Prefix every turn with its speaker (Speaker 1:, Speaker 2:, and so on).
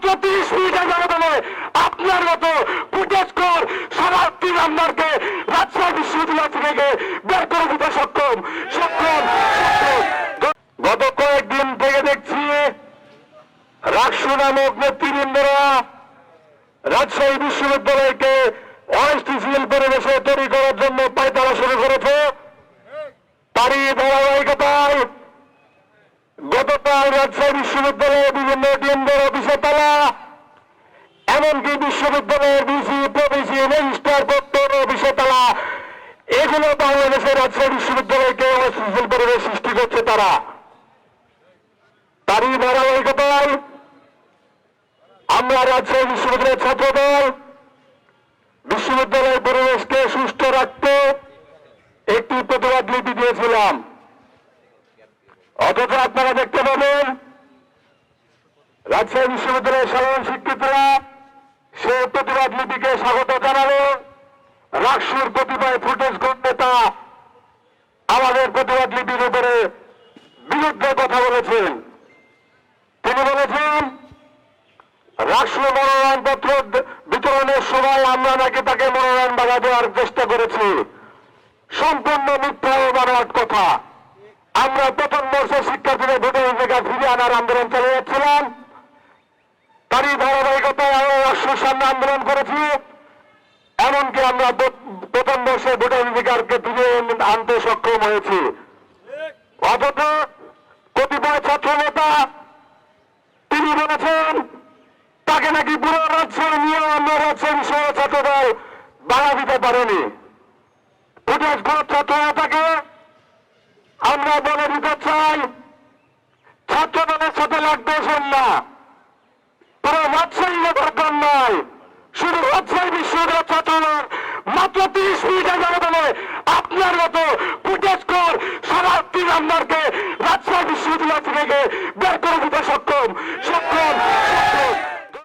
Speaker 1: মাত্র তিরিশ মিনিটের ব্যবধানে আপনার মতো ফুটেজ কর শরণার্থী নাম্বারকে রাজশাহী বিশ্ববিদ্যালয় থেকে বের করে দিতে সক্ষম সক্ষম। গত কয়েকদিন থেকে দেখছি রাকসু নামক নেতৃবৃন্দরা রাজশাহী বিশ্ববিদ্যালয়কে অস্থিতিশীল পরিবেশে তৈরি করার জন্য পায়তারা শুরু করেছে তারই ধারাবাহিকতায় গতকাল রাজশাহী বিশ্ববিদ্যালয়ের বিভিন্ন কেন্দ্রের অফিসে তালা এমনকি বিশ্ববিদ্যালয়ের বিসি রেজিস্ট্রার দপ্তর অফিসে এগুলো বাংলাদেশের রাজশাহী বিশ্ববিদ্যালয়কে অস্থিতিশীল পরিবেশ সৃষ্টি করছে তারা। তারই ধারাবাহিকতায় আমরা রাজশাহী বিশ্ববিদ্যালয়ের ছাত্রদল বিশ্ববিদ্যালয়ের পরিবেশকে সুস্থ রাখতে একটি প্রতিবাদ লিপি দিয়েছিলাম। অথচ আপনারা দেখতে পাবেন, রাজশাহী বিশ্ববিদ্যালয়ের সাধারণ শিক্ষিতরা সে প্রতিবাদ লিপিকে স্বাগত জানালো। রাকসুর প্রতিবাদ ফুটেজ নেতা? আমাদের প্রতিবাদ লিপির উপরে বিরুদ্ধে কথা বলেছেন। তিনি বলেছেন রাষ্ট্র মনোনয়নপত্র বিতরণের সময় আমরা নাকি তাকে মনোনয়ন বাধা দেওয়ার চেষ্টা করেছি। সম্পূর্ণ মিথ্যা ও বানোয়াট কথা। আমরা প্রথম বর্ষের শিক্ষার্থীদের ভোটের অধিকার ফিরিয়ে আনার আন্দোলন চালিয়ে যাচ্ছিলাম তারই ধারাবাহিকতায় আমরা সামনে আন্দোলন করেছি, এমনকি আমরা প্রথম বর্ষে ভোটের অধিকারকে ফিরিয়ে আনতে সক্ষম হয়েছি। অথচ কতিপয় ছাত্র নেতা তিনি বলেছেন, তাকে নাকি পুরো রাজ্যের নিয়ে অন্য রাজ্যের বিষয়ে ছাত্রদল বাধা দিতে পারেনি। নেতাকে আমরা বলে দিতে চাই ছাত্রদলের সাথে লাগবে না। পুরো রাজশাহী দরকার নয়। শুধু রাজশাহী বিশ্ববিদ্যালয় ছাত্রদল মাত্র তিরিশ মিনিটের ব্যবধানে আপনার মতো ফুটেজ কর শরণার্থী নাম্বারকে রাজশাহী বিশ্ববিদ্যালয় থেকে বের করে দিতে সক্ষম। সক্ষম সক্ষম।